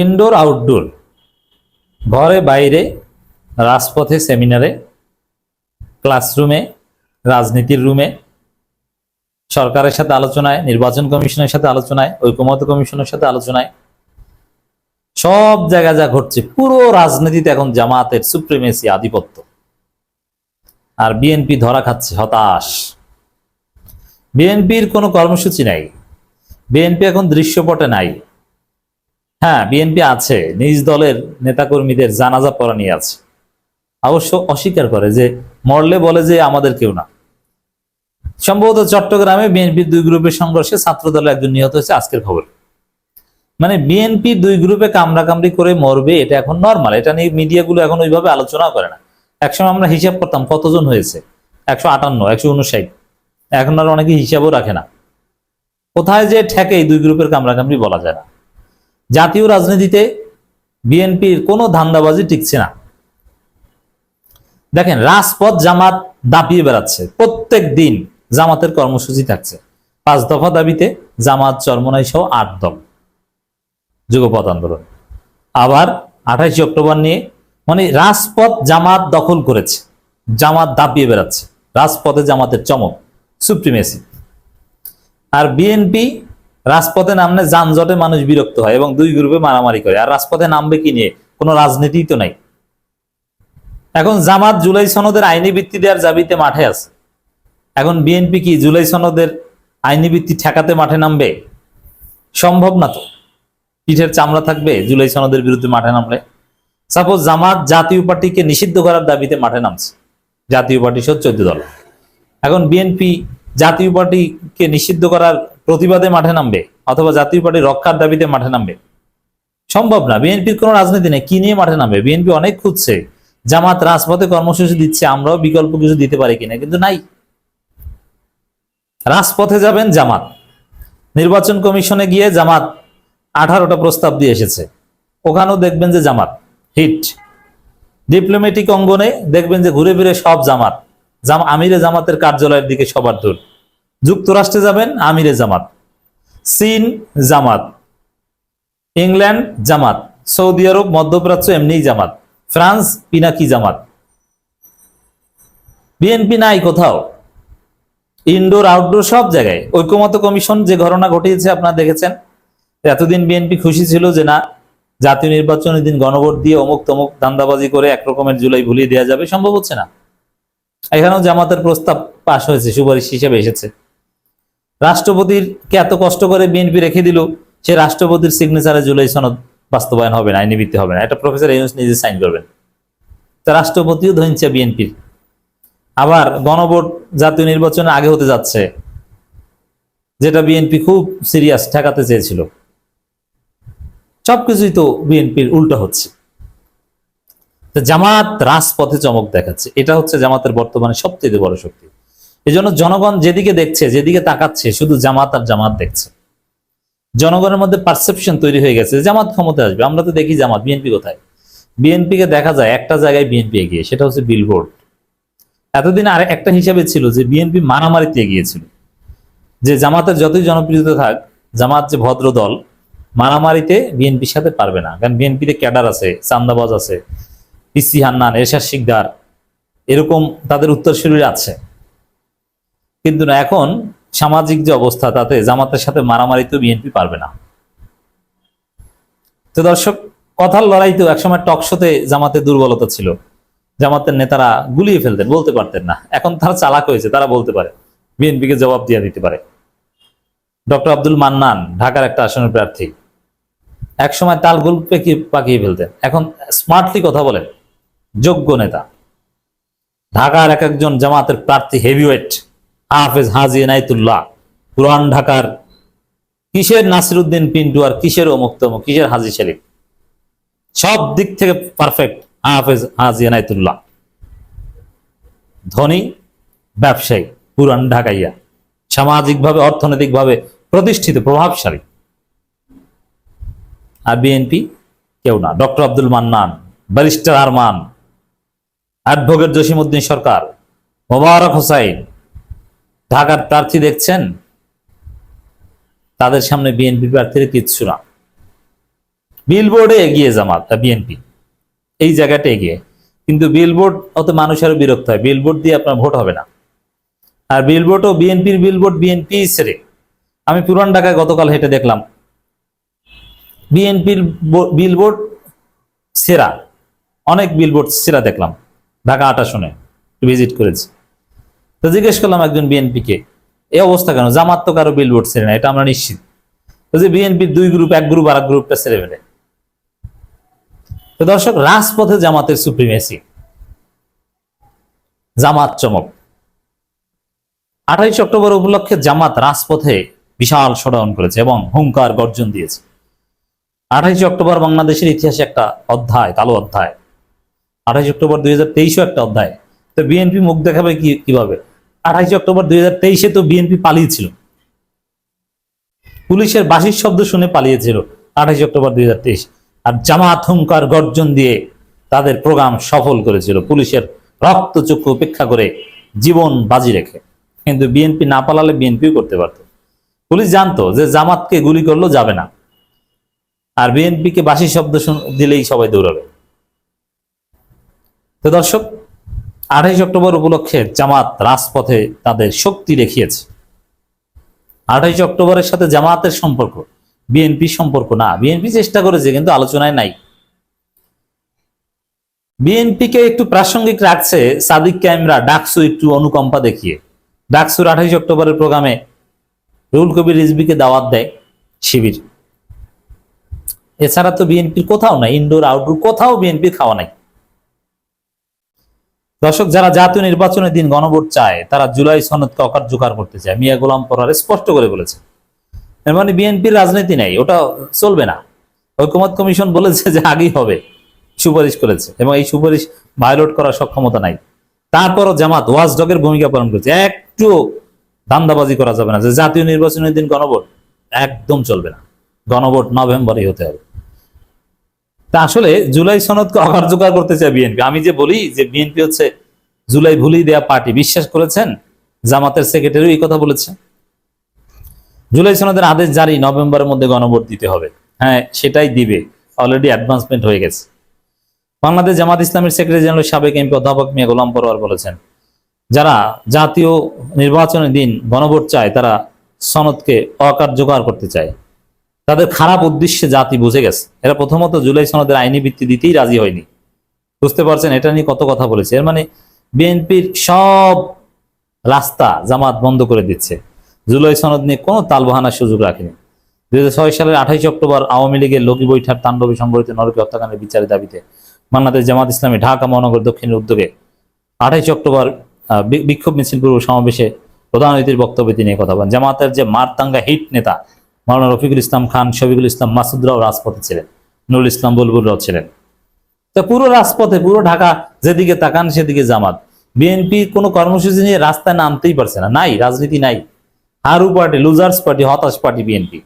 Indoor, outdoor, ঘরে, বাইরে, রাজপথে, সেমিনারে, ক্লাসরুমে, রাজনীতির রুমে, সরকারের সাথে আলোচনায়, নির্বাচন কমিশনের সাথে আলোচনায়, ঐকমত্য কমিশনের সাথে আলোচনায়, সব জায়গায় যা ঘটছে, পুরো রাজনীতিতে এখন জামাতের সুপ্রিমেসি আধিপত্য। আর বিএনপি ধরা খাচ্ছে, হতাশ। বিএনপির কোনো কর্মসূচি নাই। বিএনপি এখন দৃশ্যপটে নাই। হ্যাঁ বিএনপি আছে, নিজ দলের নেতাকর্মীদের জানাজা পড়া নিয়ে আছে। অবশ্য অস্বীকার করে যে মরলে বলে যে আমাদের কেউ না। সম্ভবত চট্টগ্রামে বিএনপির দুই গ্রুপের সংঘর্ষে ছাত্র দলের একজন নিহত হয়েছে, আজকের খবর। মানে বিএনপি দুই গ্রুপে কামড়া কামড়ি করে মরবে, এটা এখন নর্মাল এটা নিয়ে মিডিয়াগুলো এখন ওইভাবে আলোচনা করে না। একসময় আমরা হিসাব করতাম কতজন হয়েছে, একশো আটান্ন, একশো উনষাট। এখন আর অনেকে হিসাবও রাখে না। কোথায় যে ঠেকে দুই গ্রুপের কামড়া কামড়ি বলা যায় না। জাতীয় রাজনীতিতে বিএনপির কোনো ধান্দাবাজি টিকছে না। দেখেন, রাজপথ জামাত দাপিয়ে বেড়াচ্ছে। প্রত্যেক দিন জামাতের কর্মসূচি থাকছে। পাঁচ দফা দাবিতে জামাত চরমনাই সহ আট দল। যুগপথ আন্দোলন। আবার আঠাশে অক্টোবর নিয়ে মানে রাজপথ জামাত দখল করেছে। জামাত দাপিয়ে বেড়াচ্ছে। রাজপথে জামাতের চমক, সুপ্রিমেসি। আর বিএনপি রাজপথে নামলে যানজটে মানুষ বিরক্ত হয় এবং দুই গ্রুপে মারামারি করে। আর রাজপথে নামবে কি নিয়ে? কোনো রাজনীতি তো নাই। এখন জামাত জুলাই সনদের আইনি ভিত্তি দেওয়ার দাবিতে মাঠে আছে। এখন বিএনপি কি জুলাই সনদের আইনি ভিত্তি ঠেকাতে মাঠে নামবে? সম্ভব না তো। পিঠের চামড়া থাকবে জুলাই সনদের বিরুদ্ধে মাঠে নামলে। সাপোজ জামাত জাতীয় পার্টিকে নিষিদ্ধ করার দাবিতে মাঠে নামছে। জাতীয় পার্টি সহ চোদ্দ দল। এখন বিএনপি জাতীয় পার্টিকে নিষিদ্ধ করার প্রতিবাদে মাঠে নামবে, অথবা জাতীয় পার্টি রক্ষার দাবিতে মাঠে নামবে। সম্ভব না। বিএনপির কোনো রাজনীতি নেই, কি নিয়ে মাঠে নামবে? বিএনপি অনেক খুঁজছে, জামাত রাজপথে কর্মসূচি দিচ্ছে, আমরাও বিকল্প কিছু দিতে পারি কিনা, কিন্তু নাই। রাজপথে যাবেন জামাত। নির্বাচন কমিশনে গিয়ে জামাত আঠারোটা প্রস্তাব দিয়ে এসেছে। ওখানেও দেখবেন যে জামাত হিট। ডিপ্লোমেটিক অঙ্গনে দেখবেন যে ঘুরে ফিরে সব জামাত। জাম আমিরে জামাতের কার্যালয়ের দিকে সবার দূর। যুক্তরাষ্ট্রে যাবেন, আমিরে জামাত। চীন, জামাত। ইংল্যান্ড, জামাত। সৌদি আরব, মধ্যপ্রাচ্য এমনিই জামাত। ফ্রান্স, পিনাকি জামাত। বিএনপি নাই কোথাও। ইনডোর, আউটডোর সব জায়গায়। ঐক্যমত কমিশন যে ঘটনা ঘটিয়েছে আপনারা দেখেছেন। এতদিন বিএনপি খুশি ছিল যে না, জাতীয় নির্বাচনের দিন গণভোট দিয়ে অমুক তমুক দান্দাবাজি করে একরকমের জুলাই ভুলিয়ে দেওয়া যাবে, সম্ভব হচ্ছে না। এখানেও জামাতের প্রস্তাব পাশ হয়েছে, সুপারিশ হিসেবে এসেছে। রাষ্ট্রপতির কে এত কষ্ট করে বিএনপি রেখে দিল, সে রাষ্ট্রপতির সিগনেচারে জুলাই সনদ বাস্তবায়ন হবে না আইনি ভিত্তি হবে না। এটা প্রফেসর ইউনুস নিজে সাইন করবেন। তা রাষ্ট্রপতিও ধরছে বিএনপির। আবার গণভোট জাতীয় নির্বাচনে আগে হতে যাচ্ছে, যেটা বিএনপি খুব সিরিয়াস ঠেকাতে চেয়েছিল। সবকিছুই তো বিএনপির উল্টো হচ্ছে। জামাত রাজপথে চমক দেখাচ্ছে। এটা হচ্ছে জামাতের বর্তমানে সবচেয়ে বড় শক্তি। এই জন্য জনগণ যেদিকে দেখছে, যেদিকে তাকাচ্ছে, শুধু জামাত আর জামাত দেখছে। জনগণের মধ্যে পারসেপশন তৈরি হয়ে গেছে, জামাত ক্ষমতা আসবে। আমরা তো দেখি জামাত, বিএনপি কোথায়? বিএনপি কে দেখা যায় একটা জায়গায় বিএনপি এগিয়ে, সেটা হচ্ছে বিলবোর্ড এতদিন আর একটা হিসাবে ছিল যে বিএনপি মারামারিতে এগিয়েছিল। যে জামাতের যতই জনপ্রিয়তা থাক, জামাত যে ভদ্র দল, মারামারিতে বিএনপির সাথে পারবে না। কারণ বিএনপিতে ক্যাডার আছে, চান্দাবাজ আছে, পিসি হান্নান, এরশাদ শিকদার, এরকম তাদের উত্তরসূরিরা আছে। কিন্তু না, এখন সামাজিক যে অবস্থা তাতে জামাতের সাথে মারামারিতেও বিএনপি পারবে না। তো দর্শক, কথার লড়াই তো একসময় টক শোতে জামাতের দুর্বলতা ছিল। জামাতের নেতারা গুলিয়ে ফেলতেন, বলতে পারতেন না। এখন তারা চালাক হয়েছে, তারা বলতে পারে। বিএনপিকে জবাব দিয়ে দিতে পারে। ডক্টর আব্দুল মান্নান, ঢাকার একটা আসনের প্রার্থী। একসময় তাল গোল পেকিয়ে পাকিয়ে ফেলতেন। এখন স্মার্টলি কথা বলেন, যোগ্য নেতা। ঢাকার এক একজন জামাতের প্রার্থী হেভিওয়েট। হাফেজ হাজি এনায়তুল্লাহ। পুরান ঢাকার কিসের নাসিরুদ্দিন পিন্টু আর কিসের অমুক তমুক কিসের হাজি সেলিম? সব দিক থেকে পারফেক্ট হাফেজ হাজি এনায়তুল্লাহ। ধনী, ব্যবসায়ী পুরান ঢাকাইয়া, সামাজিকভাবে, অর্থনৈতিকভাবে প্রতিষ্ঠিত, প্রভাবশালী। আর বিএনপি কেউ না। Doctor Abdul Mannan, barrister Arman, advocate Jasimuddin Sarkar, Mobarak Hossain ঢাকার প্রার্থী দেখছেন, তাদের সামনে বিএনপি প্রার্থীরা কিচ্ছু না। বিলবোর্ডে এগিয়ে জামাত বিএনপি। এই জায়গাটা এগিয়ে। কিন্তু বিলবোর্ড, অত মানুষ আরও বিরক্ত হয়। বিলবোর্ড দিয়ে আপনার ভোট হবে না। আর বিলবোর্ডও বিএনপির বিলবোর্ড, বিএনপি ছেড়ে। আমি পুরান ঢাকায় গতকাল হেঁটে দেখলাম। বিএনপির বিলবোর্ড সেরা। অনেক বিলবোর্ড সেরা দেখলাম। ঢাকা আটা শুনে ভিজিট করেছি। তো জিজ্ঞেস করলাম একজন বিএনপিকে এই অবস্থা কেন? জামাত তো কারও বিলবোর্ড ছেড়ে না এটা আমরা নিশ্চিত। তো যে বিএনপির দুই গ্রুপ এক গ্রুপ আর এক গ্রুপটা ছেড়ে ফেলে। তো দর্শক, রাজপথে জামাতের সুপ্রিমেসি জামাত চমক। আঠাইশ অক্টোবর উপলক্ষে জামাত রাজপথে বিশাল শোডাউন করেছে এবং হুঙ্কার গর্জন দিয়েছে। আঠাইশ অক্টোবর বাংলাদেশের ইতিহাসে একটা অধ্যায়, কালো অধ্যায়। আঠাইশ অক্টোবর দুই একটা অধ্যায়। তো বিএনপি মুখ দেখাবে কি, কীভাবে? আঠাইশ অক্টোবর দুই হাজার তেইশে তো বিএনপি পালিয়েছিল। পুলিশের বাঁশির শব্দ শুনে পালিয়েছিল আঠাইশ অক্টোবর দুই হাজার তেইশ। আর জামাত হুঙ্কার গর্জন দিয়ে তাদের প্রোগ্রাম সফল করেছিল। পুলিশের রক্তচক্ষু উপেক্ষা করে জীবন বাজি রেখে। কিন্তু বিএনপি না পালালে বিএনপিও করতে পারত। পুলিশ জানতো যে জামাতকে গুলি করলেও যাবে না। আর বিএনপিকে বাসি শব্দ দিলেই সবাই দৌড়াবে। তো দর্শক আঠাইশ অক্টোবর উপলক্ষে জামাত রাজপথে তাদের শক্তি দেখিয়েছে। আঠাইশ অক্টোবরের সাথে জামাতের সম্পর্ক বিএনপি সম্পর্ক না। বিএনপি চেষ্টা করেছে, কিন্তু আলোচনায় নাই। বিএনপিকে একটু প্রাসঙ্গিক রাখছে সাদিক ক্যামেরা ডাকসু একটু অনুকম্পা দেখিয়ে। ডাকসুর আঠাইশ অক্টোবরের প্রোগ্রামে রুল কবির রিজবিকে দাওয়াত দেয় শিবির। এছাড়া তো বিএনপির কোথাও নাই ইনডোর আউটডোর কোথাও বিএনপির খাওয়া নাই। দর্শক, যারা জাতীয় নির্বাচনের দিন গণভোট চায়, তারা জুলাই সনদকে অকার্যকর করতে চায়। মিয়া গোলাম পরার স্পষ্ট করে বলেছে। এর মানে বিএনপির রাজনীতি নেই, ওটা চলবে না। ঐকমত কমিশন বলেছে যে আগেই হবে, সুপারিশ করেছে, এবং এই সুপারিশ ভায়োলেট করার সক্ষমতা নাই। তারপরও জামাত ওয়াজডগের ভূমিকা পালন করেছে। একটু ধান্দাবাজি করা যাবে না যে জাতীয় নির্বাচনের দিন গণভোট একদম চলবে না। গণভোট নভেম্বরেই হতে হবে। তা আসলে জুলাই সনদকে অকার্যকর করতে চায় বিএনপি। আমি যে বলি যে বিএনপি হচ্ছে জুলাই ভুলিয়ে দেয়া পার্টি। বিশ্বাস করেছেন? জামাতের সেক্রেটারিও এই কথা বলেছে। জুলাই সনদের আদেশ জারি, নভেম্বরের মধ্যে গণভোট দিতে হবে। হ্যাঁ সেটাই দিবে। অলরেডি অ্যাডভান্সমেন্ট হয়ে গেছে। বাংলাদেশ জামাত ইসলামের সেক্রেটারি জেনারেল সাবেক এমপি অধ্যাপক মিয়া গোলাম পরোয়ার বলেছেন, যারা জাতীয় নির্বাচনের দিন গণভোট চায়, তারা সনদকে অকার্যকর করতে চায়। তাদের খারাপ উদ্দেশ্যে জাতি বুঝে গেছে। এরা প্রথমত জুলাই সনদের আইনি ভিত্তি দিতেই রাজি হয়নি। বুঝতে পারছেন? এটা নিয়ে কত কথা বলেছে। এর মানে বিএনপির সব রাস্তা জামাত বন্ধ করে দিচ্ছে। জুলাই সনদ নিয়ে কোনো তালবাহানার সুযোগ রাখেনি। দুই সালের আঠাইশ অক্টোবর আওয়ামী লীগের লগি বৈঠার তাণ্ডবে সংগঠিত নরকে হত্যাকাণ্ডের বিচারের দাবিতে বাংলাদেশ জামাত ইসলামী ঢাকা মহানগর দক্ষিণের উদ্যোগে আঠাইশ অক্টোবর বিক্ষোভ মিছিল পূর্ব সমাবেশে প্রধান অতিথির বক্তব্যে তিনি কথা বলেন। জামাতের যে মারতাঙ্গা হিট নেতা মাওলানা রফিকুল ইসলাম খান, শফিকুল ইসলাম মাসুদরাও রাজপথে ছিলেন, নুরুল ইসলাম বুলবুলরাও ছিলেন। তো পুরো রাজপথে, পুরো ঢাকা যেদিকে তাকান সেদিকে জামাত। বিএনপি কোনো কর্মসূচি নিয়ে রাস্তায় নামতেই পারছে না, নাই, রাজনীতি নাই। হারু পার্টি, লুজার্স পার্টি, হতাশ পার্টি বিএনপি